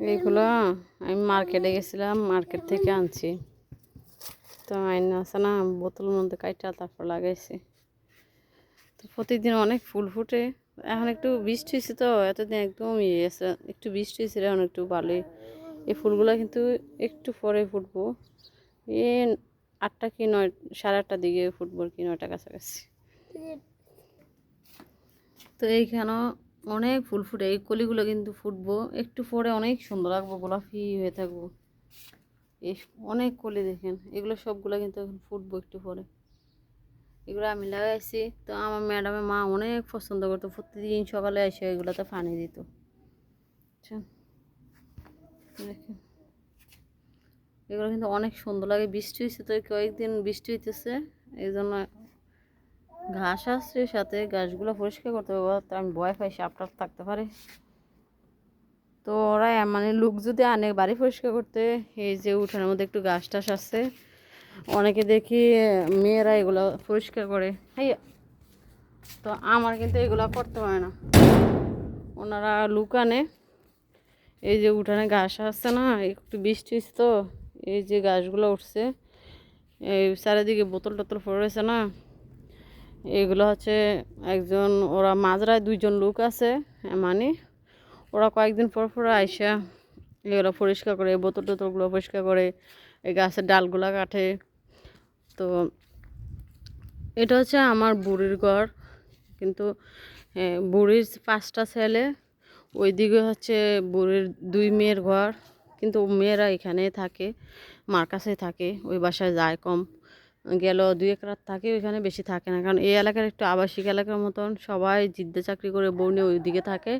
এইগুলো আমি মার্কেটে গেছিলাম, মার্কেট থেকে আনছি। তো আইন আছে না, বোতলের মধ্যে কাইটা তারপর লাগাইছি। তো প্রতিদিন অনেক ফুল ফুটে। এখন একটু বৃষ্টি হয়েছে তো, এতদিন একদম ইয়ে আছে, একটু বৃষ্টি হয়েছে, এখন একটু ভালোই এই ফুলগুলো কিন্তু একটু পরে ফুটবো। এ আটটা কি নয়, সাড়ে আটটার দিকে ফুটবো কি, নয়টা কাছাকাছি। তো এইখানেও অনেক ফুল ফুটে, এই কলিগুলো কিন্তু ফুটবো। একটু পরে অনেক সুন্দর লাগবো, গোলাপি হয়ে থাকব। এই অনেক কলি দেখেন, এগুলো সবগুলো কিন্তু এখন ফুটবো একটু পরে। এগুলো আমি লাগাইছি, তো আমার ম্যাডামের মা অনেক পছন্দ করতো, প্রতিদিন সকালে এসে এগুলোতে পানি দিত। দেখেন। এগুলো কিন্তু অনেক সুন্দর লাগে, বৃষ্টি হয়েছে তো কয়েকদিন বৃষ্টি হইতেছে এই জন্য ঘাস আসছে, সাথে ঘাসগুলো পরিষ্কার করতে হবে, তো আমি ভয় সাপ টাপ থাকতে পারে। তো ওরা মানে লোক যদি আনে বাড়ি পরিষ্কার করতে, এই যে উঠানের মধ্যে একটু ঘাস টাস আসছে, অনেকে দেখি মেয়েরা এগুলো পরিষ্কার করে। এই তো আমার কিন্তু এগুলো করতে পারে না। ওনারা লুক আনে, এই যে উঠানে ঘাস আসছে না, একটু বৃষ্টি তো, এই যে ঘাসগুলো উঠছে, এই চারিদিকে বোতল টোতল পড়ে রয়েছে না এগুলো হচ্ছে একজন, ওরা মাজরায় দুইজন লোক আছে মানে ওরা কয়েকদিন পর পর আইসা এগুলো পরিষ্কার করে বোতল টোতলগুলো পরিষ্কার করে, এই গাছের ডালগুলো কাটে। তো এটা হচ্ছে আমার বুড়ির ঘর, কিন্তু বুড়ির পাঁচটা ছেলে, ওইদিকে হচ্ছে বুড়ির দুই মেয়ের ঘর, কিন্তু মেয়েরা এখানে থাকে, মার কাছে থাকে, ওই বাসায় যায় কম। গেল দুই এক রাত থাকে, ওইখানে বেশি থাকে না। কারণ এই এলাকার একটু আবাসিক এলাকার মতন সবাই জিদ্দে চাকরি করে বউ নিয়ে ওইদিকে থাকে।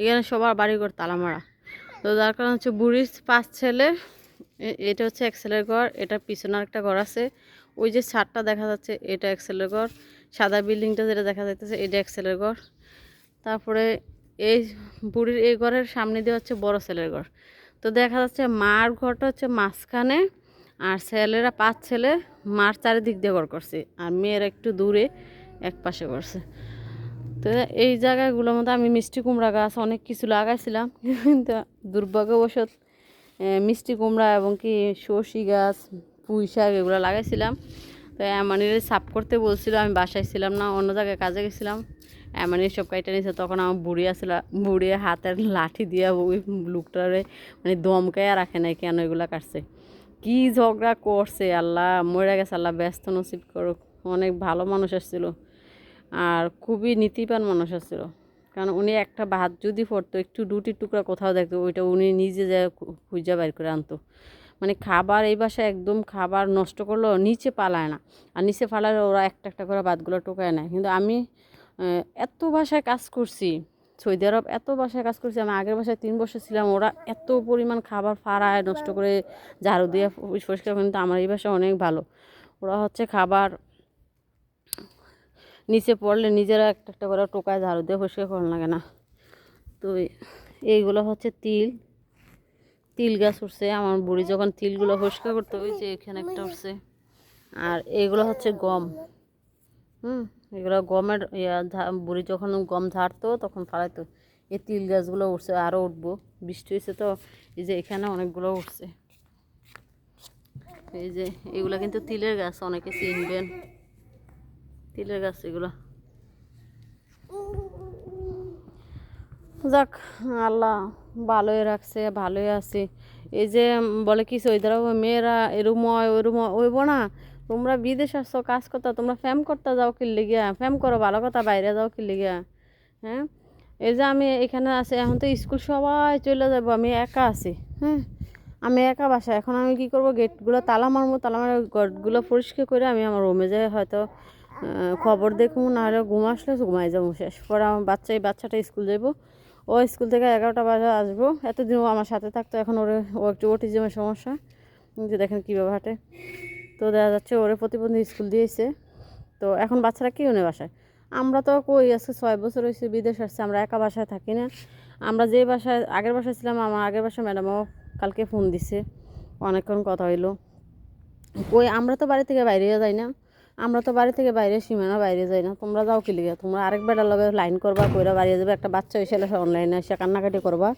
এখানে সবার বাড়িঘর তালামারা। তো যার কারণ হচ্ছে বুড়ির পাঁচ ছেলে এটা হচ্ছে এক ছেলের ঘর, এটা পিছনে একটা ঘর আছে। ওই যে ছাদটা দেখা যাচ্ছে, এটা এক ছেলের ঘর। সাদা বিল্ডিংটা যেটা দেখা যাচ্ছে এটা এক ছেলের ঘর। তারপরে এই বুড়ির এই ঘরের সামনে দিয়ে হচ্ছে বড় ছেলের ঘর। তো দেখা যাচ্ছে মার ঘরটা হচ্ছে মাঝখানে আর ছেলেরা পাঁচ ছেলে, মার চারিদিক দিয়ে ঘর করছে আর মেয়েরা একটু দূরে এক পাশে করছে। তো এই জায়গাগুলোর মধ্যে আমি মিষ্টি কুমড়া গাছ অনেক কিছু লাগাইছিলাম, কিন্তু দুর্ভাগ্যবশত মিষ্টি কুমড়া এবং কি সর্ষি গাছ, পুঁই শাক এগুলো লাগাইছিলাম। তো এমানির সাফ করতে বলছিল, আমি বাসায় ছিলাম না, অন্য জায়গায় কাজে গেছিলাম। এমানি সব কাইটা নিয়েছে তখন আমার বুড়ি আসলে, বুড়ি হাতের লাঠি দিয়ে ওই লোকটারে মানে দমকাইয়া রাখে নাই কেন এগুলো কাটছে। কি ঝগড়া করছে? আল্লাহ, মরে গেছে, আল্লাহ ব্যস্ত নসিব করুক। অনেক ভালো মানুষ আসছিল আর খুবই নীতিবান মানুষ আসছিল। কারণ উনি একটা ভাত যদি পড়তো, একটু রুটির টুকরা কোথাও দেখতো, ওইটা উনি নিজে যায় খুঁজা বাইর করে আনতো। মানে খাবার এই বাসায় একদম খাবার নষ্ট করল নিচে পালায় না। আর নিচে পালালে ওরা একটা একটা করে ভাতগুলো টোকায় নেয়। কিন্তু আমি এত বাসায় কাজ করছি সৌদি আরব এত বাসায় কাজ করছি, আমি আগের বাসায় তিন বছর ছিলাম, ওরা এত পরিমাণ খাবার ফাড়ায়, নষ্ট করে ঝাড়ু দিয়ে পরিষ্কার কিন্তু আমার এই বাসায় অনেক ভালো। ওরা হচ্ছে খাবার নিচে পড়লে নিজেরা একটা একটা করে টোকায় ঝাড়ু দিয়ে পরিষ্কার করা লাগে না। তো এইগুলো হচ্ছে তিল তিল গাছ উঠছে, আমার বুড়ি যখন তিলগুলো পরিষ্কার করতে যে এখানে একটা উঠছে। আর এইগুলো হচ্ছে গম, হুম? এগুলো গমের বুড়ি যখন গম ঝাড়তো, তখন ফালাইতো। এই তিল গাছগুলো উঠছে আরও উঠবো। বৃষ্টি হয়েছে তো, এই যে এখানে অনেকগুলো উঠছে এই যে, এগুলো কিন্তু তিলের গাছ, অনেকে চিনবেন। তিলের গাছ এগুলো। যাক, আল্লাহ ভালোই রাখছে, ভালোই আছে। এই যে বলে কি সৌদি আরব মেয়েরা এরম হয় ওইরম না। তোমরা বিদেশ আসছো, কাজ করতে, তোমরা ফ্যাম করতে যাও কিনলে গিয়া ফ্যাম করো, ভালো কথা, বাইরে যাও কিনলে গিয়া হ্যাঁ? এই যে আমি এখানে আছি, এখন তো স্কুল সবাই চলে যাব, আমি একা আছি হ্যাঁ? আমি একা বাসা এখন আমি কি করব গেটগুলো তালা মারবো, তালা মারা গেটগুলো পরিষ্কার করে আমি আমার রুমে যাই, হয়তো খবর দেখব না হলে ঘুম আসলে ঘুমাই যাব শেষ। পরে আমার বাচ্চা, এই বাচ্চাটা স্কুল যাব ও স্কুল থেকে এগারোটা বাজে আসব। এতদিন আমার সাথে থাকতো, এখন ওরে, ও একটু অটিজমের সমস্যা। যে দেখেন কীভাবে হাঁটে। তো দেখা যাচ্ছে ওরে প্রতিবন্ধী স্কুল দিয়েছে। তো এখন বাচ্চারা কেউ নেই বাসায়? আমরা তো কই, আজকে ছয় বছর হয়েছে বিদেশ আসছে, আমরা একা বাসায় থাকি না। আমরা যে বাসায়, আগের বাসায় ছিলাম, আমার আগের বাসায় ম্যাডামও কালকে ফোন দিছে। অনেকক্ষণ কথা হইল। কই, আমরা তো বাড়ি থেকে বাইরে যাই না। আমরা তো বাড়ি থেকে বাইরে, সীমানা বাইরে যাই না। তোমরা যাও কি লিগে? তোমরা আরেক বেটার লগে লাইন করবা, কইরা বাড়িয়ে যাবে। একটা বাচ্চা এসে অনলাইনে এসে কান্নাকাটি করবা।